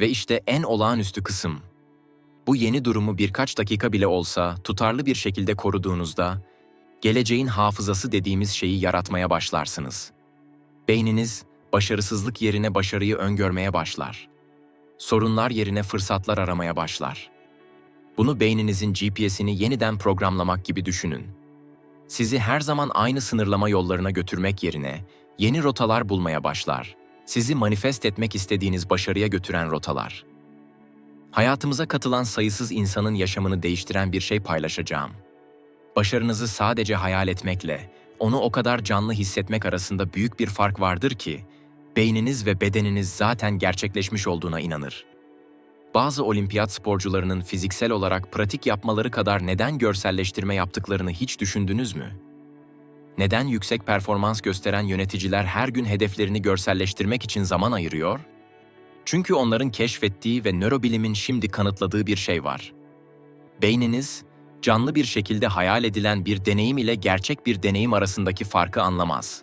Ve işte en olağanüstü kısım. Bu yeni durumu birkaç dakika bile olsa tutarlı bir şekilde koruduğunuzda, geleceğin hafızası dediğimiz şeyi yaratmaya başlarsınız. Beyniniz, başarısızlık yerine başarıyı öngörmeye başlar. Sorunlar yerine fırsatlar aramaya başlar. Bunu beyninizin GPS'ini yeniden programlamak gibi düşünün. Sizi her zaman aynı sınırlama yollarına götürmek yerine yeni rotalar bulmaya başlar. Sizi manifest etmek istediğiniz başarıya götüren rotalar. Hayatımıza katılan sayısız insanın yaşamını değiştiren bir şey paylaşacağım. Başarınızı sadece hayal etmekle, onu o kadar canlı hissetmek arasında büyük bir fark vardır ki, beyniniz ve bedeniniz zaten gerçekleşmiş olduğuna inanır. Bazı olimpiyat sporcularının fiziksel olarak pratik yapmaları kadar neden görselleştirme yaptıklarını hiç düşündünüz mü? Neden yüksek performans gösteren yöneticiler her gün hedeflerini görselleştirmek için zaman ayırıyor? Çünkü onların keşfettiği ve nörobilimin şimdi kanıtladığı bir şey var. Beyniniz, canlı bir şekilde hayal edilen bir deneyim ile gerçek bir deneyim arasındaki farkı anlamaz.